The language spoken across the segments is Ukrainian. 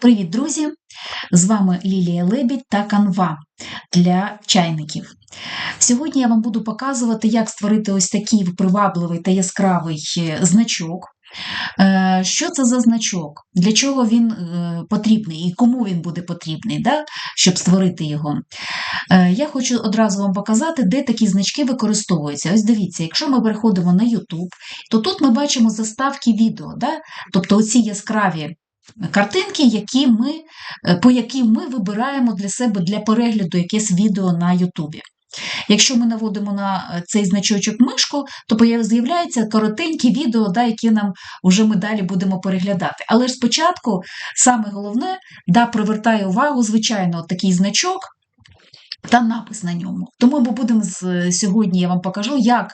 Привіт, друзі! З вами Лілія Лебідь та канва для чайників. Сьогодні я вам буду показувати, як створити ось такий привабливий та яскравий е, значок. Е, що це за значок? Для чого він е, потрібний і кому він буде потрібний, да? щоб створити його? Я хочу одразу вам показати, де такі значки використовуються. Ось дивіться, якщо ми переходимо на YouTube, то тут ми бачимо заставки відео. Да? Тобто оці яскраві картинки, які ми, е, по яким ми вибираємо для себе для перегляду якесь відео на Ютубі. Якщо ми наводимо на е, цей значочок мишку, то з'являється коротенькі відео, да, які нам вже ми далі будемо переглядати. Але ж спочатку, саме головне, да, привертає увагу, звичайно, такий значок та напис на ньому. Тому ми будемо сьогодні, я вам покажу, як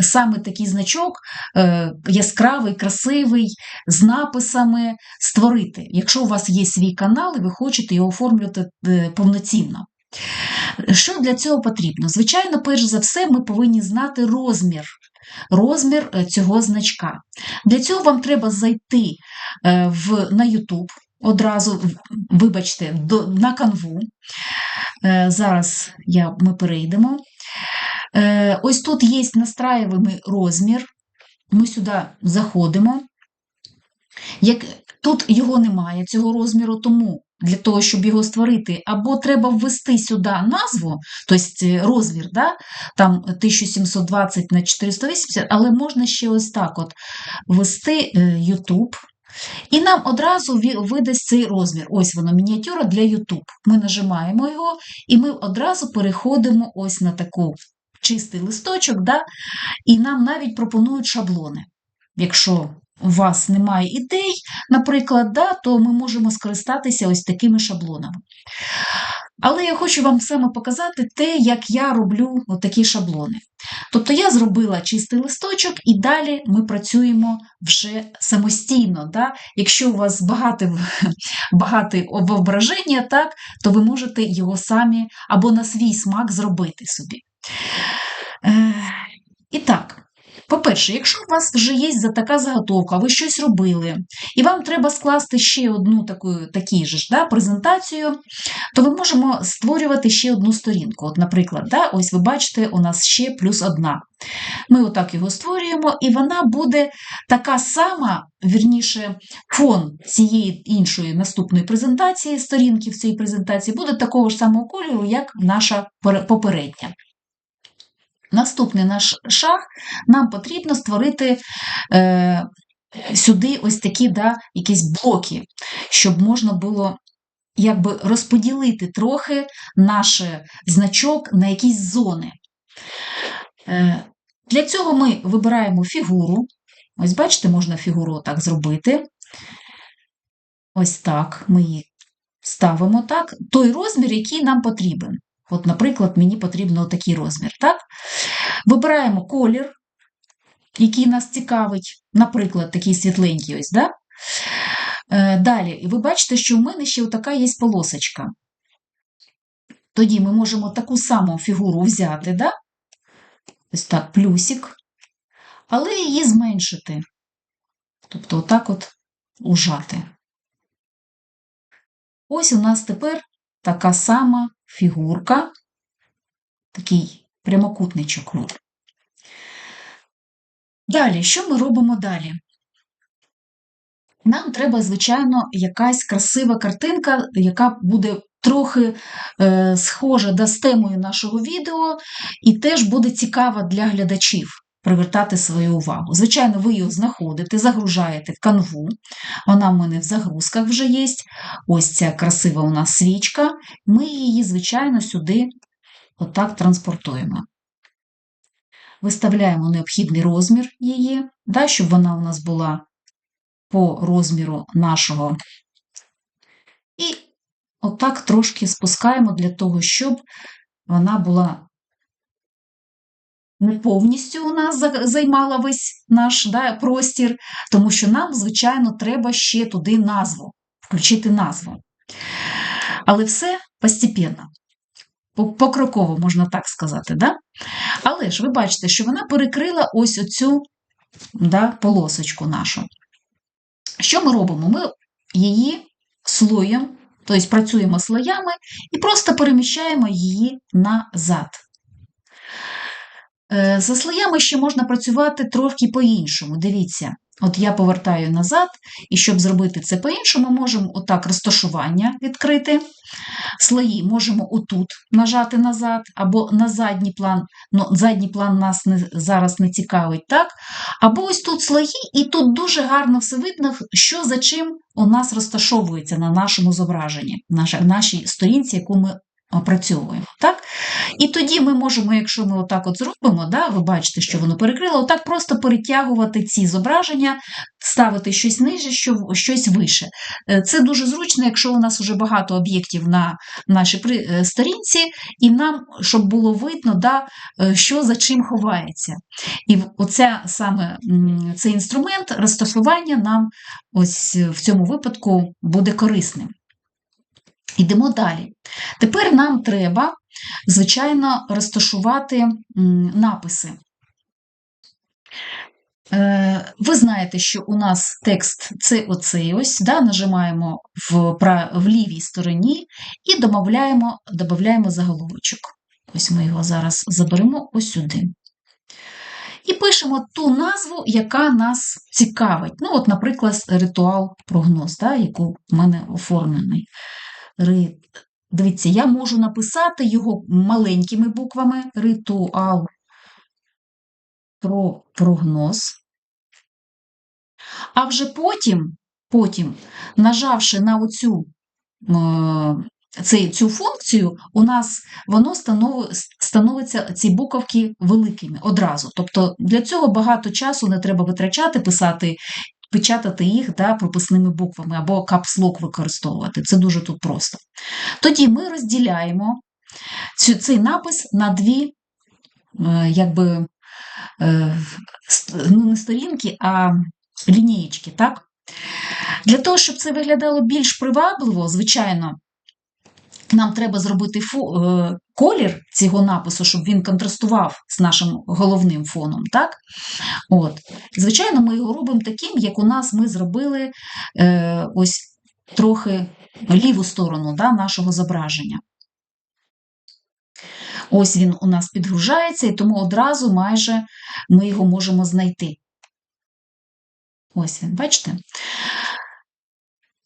саме такий значок е, яскравий, красивий, з написами створити, якщо у вас є свій канал і ви хочете його оформлювати е, повноцінно. Що для цього потрібно? Звичайно, перш за все, ми повинні знати розмір. Розмір е, цього значка. Для цього вам треба зайти в, на YouTube, одразу, вибачте, до, на канву. Е, зараз я, ми перейдемо. Е, ось тут є настраюваний розмір. Ми сюди заходимо. Як, Тут його немає, цього розміру, тому для того, щоб його створити, або треба ввести сюди назву, тобто розмір, да? там 1720 на 480, але можна ще ось так от ввести YouTube. І нам одразу видасть цей розмір. Ось воно, мініатюра для YouTube. Ми нажимаємо його, і ми одразу переходимо ось на таку чистий листочок, да? і нам навіть пропонують шаблони. Якщо у вас немає ідей, наприклад, да, то ми можемо скористатися ось такими шаблонами. Але я хочу вам саме показати те, як я роблю такі шаблони. Тобто я зробила чистий листочок, і далі ми працюємо вже самостійно. Да? Якщо у вас багате, багате воображення, так, то ви можете його самі або на свій смак зробити собі. Е, І так. По-перше, якщо у вас вже є така заготовка, ви щось робили, і вам треба скласти ще одну таку такі ж да, презентацію, то ми можемо створювати ще одну сторінку. От, Наприклад, да, ось ви бачите, у нас ще плюс одна. Ми отак його створюємо, і вона буде така сама, вірніше, фон цієї іншої наступної презентації, сторінки в цій презентації, буде такого ж самого кольору, як наша попередня. Наступний наш шаг нам потрібно створити е, сюди ось такі да, якісь блоки, щоб можна було якби розподілити трохи наш значок на якісь зони. Е, Для цього ми вибираємо фігуру. Ось, бачите, можна фігуру так зробити. Ось так ми її ставимо так, той розмір, який нам потрібен. От, наприклад, мені потрібно такий розмір. так? Вибираємо колір, який нас цікавить, наприклад, такий світленький ось. да? Е, далі, ви бачите, що у мене ще така є полосочка. Тоді ми можемо таку саму фігуру взяти, да? ось так, плюсик, але її зменшити. Тобто, отак от ужати. Ось у нас тепер така сама фігурка, такий прямокутничок. Далі, що ми робимо далі? Нам треба, звичайно, якась красива картинка, яка буде трохи е, схожа да, з темою нашого відео, і теж буде цікава для глядачів привертати свою увагу. Звичайно, ви його знаходите, загружаєте в канву. Вона в мене в загрузках вже є. Ось ця красива у нас свічка. Ми її, звичайно, сюди отак транспортуємо. Виставляємо необхідний розмір її, да, щоб вона у нас була по розміру нашого. І отак трошки спускаємо для того, щоб вона була не повністю у нас займала весь наш да, простір, тому що нам, звичайно, треба ще туди назву, включити назву. Але все постепенно, покроково, можна так сказати. Да? Але ж ви бачите, що вона перекрила ось оцю да, полосочку нашу. Що ми робимо? Ми її слоєм, тобто працюємо слоями і просто переміщаємо її назад. Е, За слоями ще можна працювати трохи по-іншому. Дивіться, от я повертаю назад, і щоб зробити це по-іншому, можемо отак розташування відкрити. Слої можемо отут нажати назад, або на задній план, ну, задній план нас не, зараз не цікавить, так? Або ось тут слої, і тут дуже гарно все видно, що за чим у нас розташовується на нашому зображенні, на нашій сторінці, яку ми опрацьовуємо. Так? І тоді ми можемо, якщо ми отак от зробимо, да, ви бачите, що воно перекрило, отак просто перетягувати ці зображення, ставити щось ниже, щось вище. Е, це дуже зручно, якщо у нас вже багато об'єктів на нашій е, сторінці, і нам, щоб було видно, да, е, що за чим ховається. І оця саме цей інструмент розташування нам ось в цьому випадку буде корисним. Йдемо далі. Тепер нам треба, звичайно, розташувати написи. Е, ви знаєте, що у нас текст це оцей ось, да, нажимаємо в в лівій стороні і додаємо, додаємо заголовочок. Ось ми його зараз заберемо ось сюди. І пишемо ту назву, яка нас цікавить. Ну, от, Наприклад, ритуал прогноз, да, який в мене оформлений. Дивіться, я можу написати його маленькими буквами ритуал про прогноз. А вже потім, потім нажавши на оцю цей, цю функцію, у нас воно становиться ці буковки великими одразу. Тобто для цього багато часу не треба витрачати, писати печатати їх да, прописними буквами або капслок використовувати. Це дуже тут просто. Тоді ми розділяємо цей напис на дві, е, якби, е, ну, не сторінки, а лінієчки. так? Для того, щоб це виглядало більш привабливо, звичайно, нам треба зробити фу, е, колір цього напису, щоб він контрастував з нашим головним фоном. так? От. Звичайно, ми його робимо таким, як у нас ми зробили е, ось трохи ліву сторону да, нашого зображення. Ось він у нас підгружається, і тому одразу майже ми його можемо знайти. Ось він, бачите?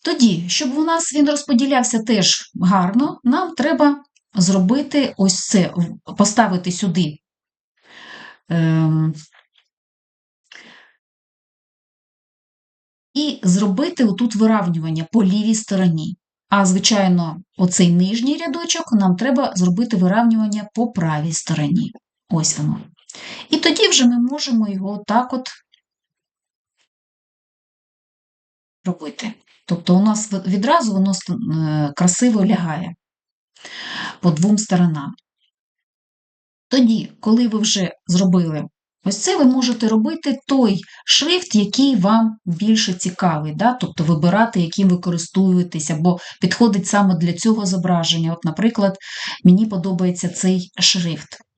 Тоді, щоб у нас він розподілявся теж гарно, нам треба зробити ось це, поставити сюди. Ем, і зробити отут виравнювання по лівій стороні. А, звичайно, оцей нижній рядочок нам треба зробити виравнювання по правій стороні. Ось воно. І тоді вже ми можемо його так от робити. Тобто у нас відразу воно е, красиво лягає по двом сторонам. Тоді, коли ви вже зробили ось це, ви можете робити той шрифт, який вам більше цікавий, да? тобто вибирати, яким ви користуєтесь, або підходить саме для цього зображення. От, Наприклад, мені подобається цей шрифт.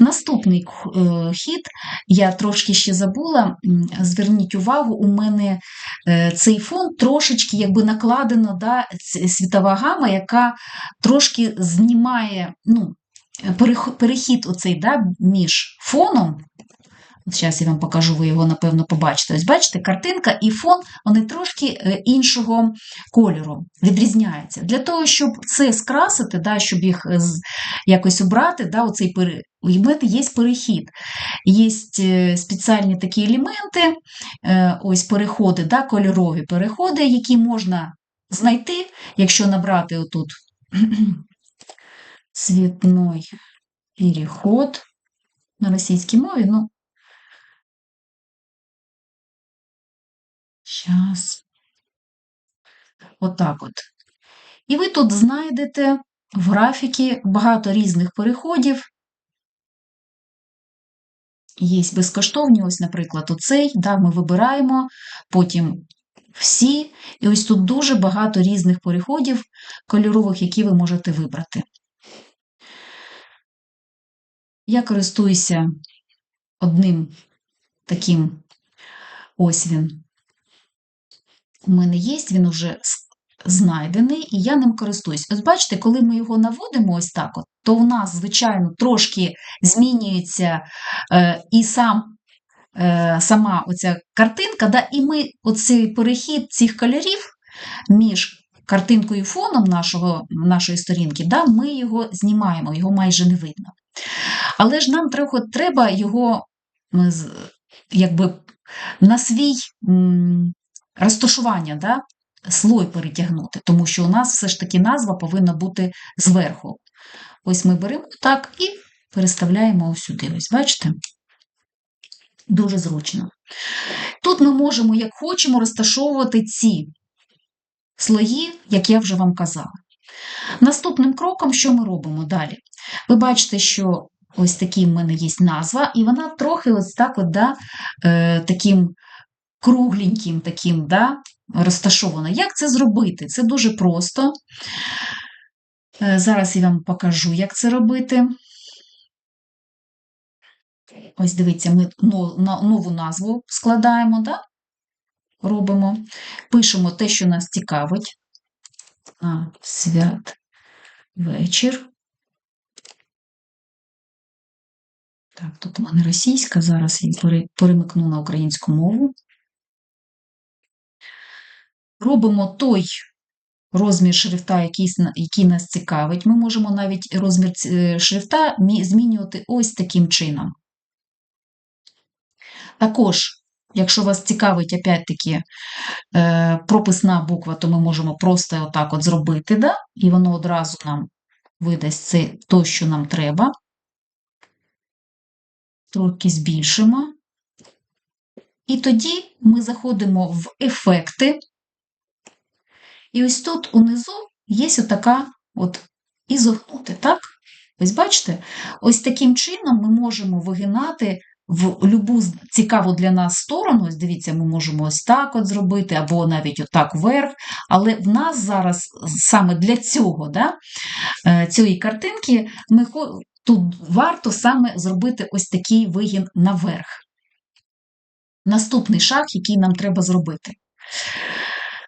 Наступний е, хід, я трошки ще забула, зверніть увагу, у мене е, цей фон трошечки якби накладено да, світова гама, яка трошки знімає ну, перехід оцей да, між фоном Зараз я вам покажу, ви його, напевно, побачите. Ось бачите, картинка і фон вони трошки е, іншого кольору відрізняються. Для того, щоб це скрасити, да, щоб їх е, якось обрати, да, оцей пере... у мене є перехід. Є е, спеціальні такі елементи, ось переходи, да, кольорові переходи, які можна знайти, якщо набрати отут цвітний переход на російській мові. ну, Щас. Отак от. І ви тут знайдете в графіки багато різних переходів. Є безкоштовні, ось, наприклад, оцей, да, ми вибираємо, потім всі. І ось тут дуже багато різних переходів кольорових, які ви можете вибрати. Я користуюся одним таким ось він у мене є, він уже знайдений, і я ним користуюсь. Ось бачите, коли ми його наводимо ось так, от, то у нас, звичайно, трошки змінюється е, і сам, е, сама оця картинка, да, і ми оцей перехід цих кольорів між картинкою і фоном нашого, нашої сторінки, да, ми його знімаємо, його майже не видно. Але ж нам треба, треба його якби, на свій розташування, да, слой перетягнути, тому що у нас все ж таки назва повинна бути зверху. Ось ми беремо так і переставляємо ось сюди. Ось, бачите? Дуже зручно. Тут ми можемо, як хочемо, розташовувати ці слої, як я вже вам казала. Наступним кроком, що ми робимо далі? Ви бачите, що ось такий в мене є назва, і вона трохи ось так от, да, е, таким кругленьким, таким, да, розташована. Як це зробити? Це дуже просто. Е, зараз я вам покажу, як це робити. Ось дивіться, ми нову назву складаємо, да? робимо, пишемо те, що нас цікавить. А, свят вечір. Так, тут у мене російська, зараз я перемикну на українську мову. Робимо той розмір шрифта, який, який нас цікавить. Ми можемо навіть розмір е, шрифта змінювати ось таким чином. Також, якщо вас цікавить, опять-таки, е, прописна буква, то ми можемо просто отак от зробити, да? і воно одразу нам видасть це то, що нам треба. Трохи збільшимо. І тоді ми заходимо в ефекти. І ось тут унизу є отака от ізогнути, так? Ось бачите? Ось таким чином ми можемо вигинати в любу цікаву для нас сторону. Ось дивіться, ми можемо ось так от зробити, або навіть отак вверх. Але в нас зараз саме для цього, да, е, цієї картинки, ми тут варто саме зробити ось такий вигін наверх. Наступний шаг, який нам треба зробити.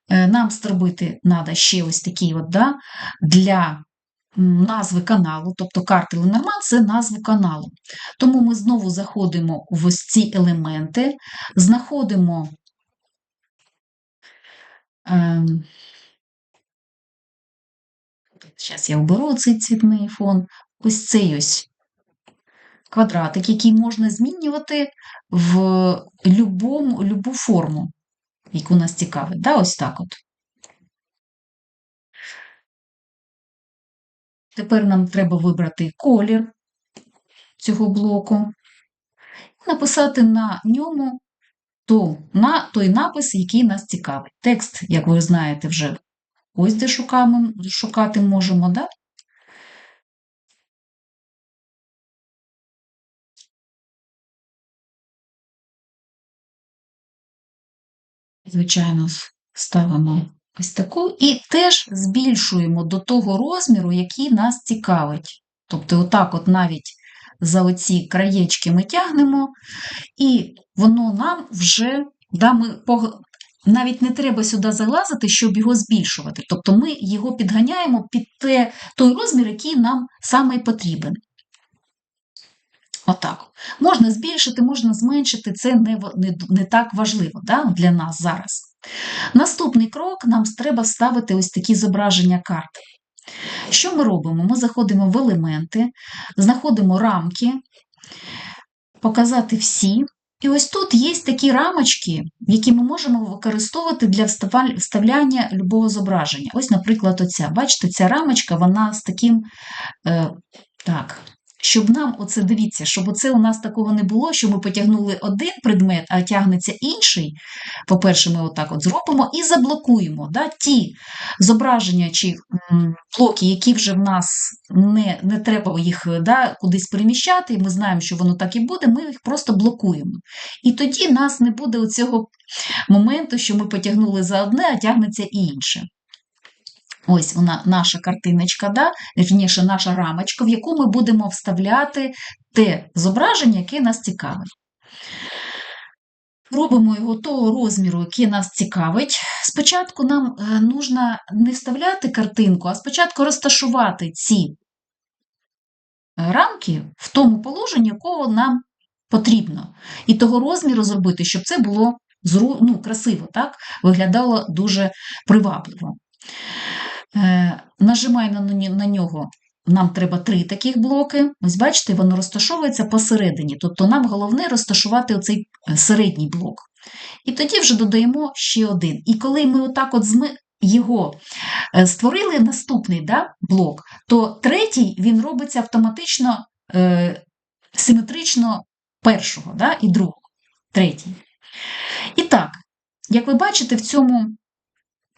Е, нам зробити треба ще ось такий от, да, для назви каналу, тобто карти Ленорман це назва каналу. Тому ми знову заходимо в ось ці елементи, знаходимо. Ем, Зараз я оберу цей цвітний фон. Ось цей ось квадратик, який можна змінювати в любому, любу форму яку нас цікавить. Да? Ось так от. Тепер нам треба вибрати колір цього блоку і написати на ньому то, на той напис, який нас цікавить. Текст, як ви знаєте, вже ось де шукаємо, шукати можемо, да? Звичайно, ставимо ось таку, і теж збільшуємо до того розміру, який нас цікавить. Тобто, отак, от навіть за оці краєчки ми тягнемо, і воно нам вже да, ми навіть не треба сюди залазити, щоб його збільшувати. Тобто ми його підганяємо під те, той розмір, який нам саме потрібен. Отак. Можна збільшити, можна зменшити, це не не, не так важливо да, для нас зараз. Наступний крок нам треба ставити ось такі зображення карти. Що ми робимо? Ми заходимо в елементи, знаходимо рамки, показати всі. І ось тут є такі рамочки, які ми можемо використовувати для вставляння любого зображення. Ось, наприклад, оця. Бачите, ця рамочка, вона з таким. Е, так, щоб нам, оце дивіться, щоб оце у нас такого не було, що ми потягнули один предмет, а тягнеться інший. По-перше, ми отак от зробимо і заблокуємо да, ті зображення чи блоки, які вже в нас не не треба їх да, кудись переміщати, ми знаємо, що воно так і буде, ми їх просто блокуємо. І тоді нас не буде цього моменту, що ми потягнули за одне, а тягнеться інше. Ось вона наша картиночка, да? вірніше, наша рамочка, в яку ми будемо вставляти те зображення, яке нас цікавить. Робимо його того розміру, який нас цікавить. Спочатку нам потрібно не вставляти картинку, а спочатку розташувати ці рамки в тому положенні, якого нам потрібно. І того розміру зробити, щоб це було ну, красиво, так? виглядало дуже привабливо. Е, Нажимаю на, нього. Нам треба три таких блоки. Ось бачите, воно розташовується посередині. Тобто нам головне розташувати оцей е, середній блок. І тоді вже додаємо ще один. І коли ми отак от його е, створили наступний да, блок, то третій він робиться автоматично е, симетрично першого да, і другого. Третій. І так, як ви бачите, в цьому,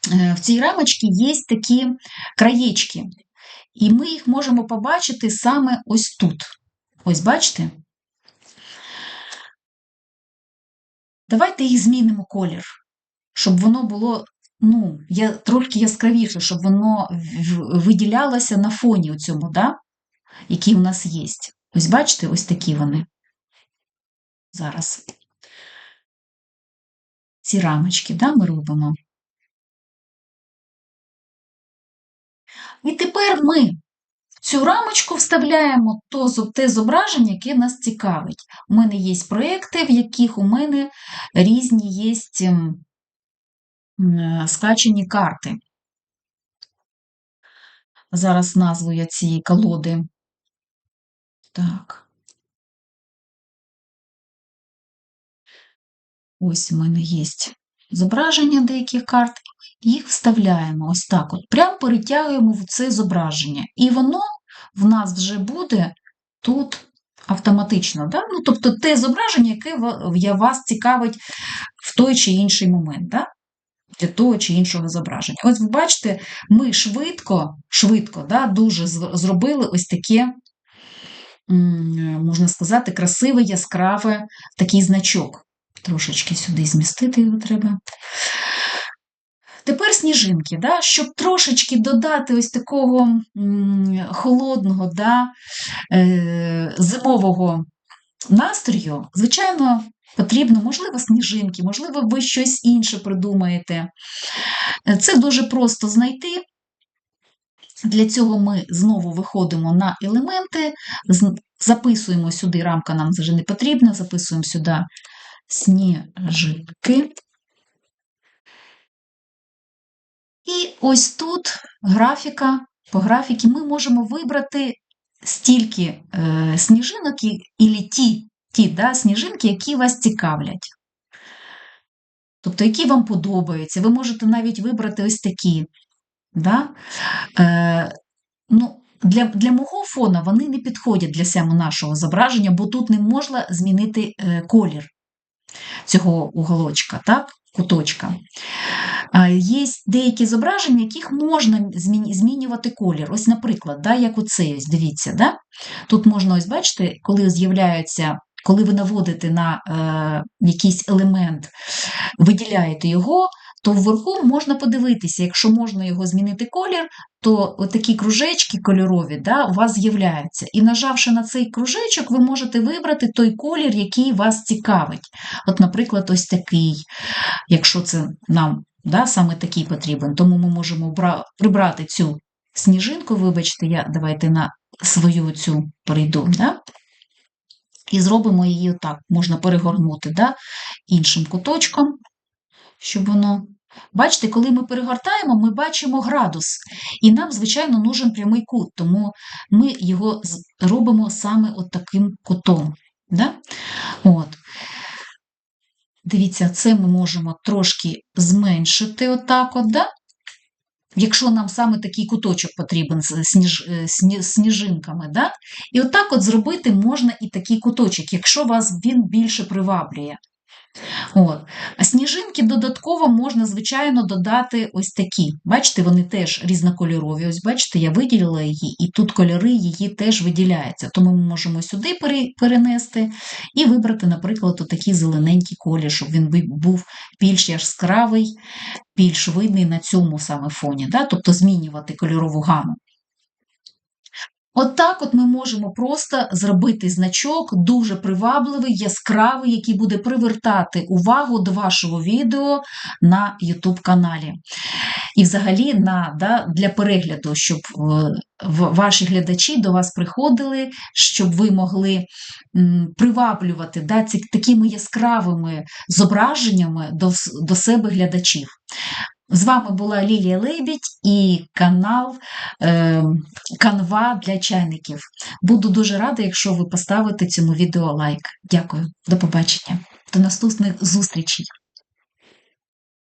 в цій рамочці є такі краєчки. І ми їх можемо побачити саме ось тут. Ось бачите? Давайте їх змінимо колір, щоб воно було ну, я, трошки яскравіше, щоб воно виділялося на фоні у цьому, да? який у нас є. Ось бачите, ось такі вони. Зараз ці рамочки да, ми робимо. І тепер ми цю рамочку вставляємо те зображення, яке нас цікавить. У мене є проекти, в яких у мене різні є ем, скачені карти. Зараз назву я цієї колоди. Так. Ось у мене є зображення деяких карт, їх вставляємо ось так от. Прямо перетягуємо в це зображення. І воно в нас вже буде тут автоматично. Да? Ну, Тобто те зображення, яке вас цікавить в той чи інший момент. Да? Для того чи іншого зображення. Ось ви бачите, ми швидко, швидко, да, дуже зробили ось таке, можна сказати, красиве, яскраве такий значок. Трошечки сюди змістити його треба. Тепер сніжинки, да, щоб трошечки додати ось такого холодного, да, е, зимового настрою, звичайно, потрібно, можливо, сніжинки, можливо, ви щось інше придумаєте. Це дуже просто знайти. Для цього ми знову виходимо на елементи, записуємо сюди, рамка нам вже не потрібна, записуємо сюди сніжинки. І ось тут графіка, по графіці ми можемо вибрати стільки е, сніжинок і, і ті ті да, сніжинки, які вас цікавлять. Тобто, які вам подобаються. Ви можете навіть вибрати ось такі. Да? Е, ну, Для для мого фона вони не підходять для саме нашого зображення, бо тут не можна змінити е, колір цього уголочка, так? Куточка. Є деякі зображення, яких можна змінювати колір. Ось, наприклад, да, як оцей, ось, дивіться, да? тут можна, ось бачите, коли з'являються коли ви наводите на е, якийсь елемент, виділяєте його, то вверху можна подивитися, якщо можна його змінити колір, то такі кружечки кольорові да, у вас з'являються. І нажавши на цей кружечок, ви можете вибрати той колір, який вас цікавить. От, наприклад, ось такий, якщо це нам да, саме такий потрібен, тому ми можемо прибрати цю сніжинку, вибачте, я давайте на свою цю перейду. Да? І зробимо її отак. Можна перегорнути да, іншим куточком, щоб воно. Бачите, коли ми перегортаємо, ми бачимо градус. І нам, звичайно, нужен прямий кут, тому ми його робимо саме от таким кутом. Да? От. Дивіться, це ми можемо трошки зменшити отак от, да? якщо нам саме такий куточок потрібен з сніж, е, сні, сніжинками. Да? І отак от зробити можна і такий куточок, якщо вас він більше приваблює. От. Сніжинки додатково можна, звичайно, додати ось такі. Бачите, вони теж різнокольорові. Ось, бачите, я виділила її, і тут кольори її теж виділяються. Тому ми можемо сюди перенести і вибрати, наприклад, такий зелененький колір, щоб він був більш яскравий, більш видний на цьому саме фоні. Да? Тобто змінювати кольорову гаму. От от ми можемо просто зробити значок дуже привабливий, яскравий, який буде привертати увагу до вашого відео на YouTube каналі. І взагалі на, да, для перегляду, щоб е, ваші глядачі до вас приходили, щоб ви могли приваблювати да, такими яскравими зображеннями до, до себе глядачів. З вами була Лілія Лебідь і канал е, Канва для чайників. Буду дуже рада, якщо ви поставите цьому відео лайк. Дякую, до побачення, до наступних зустрічей.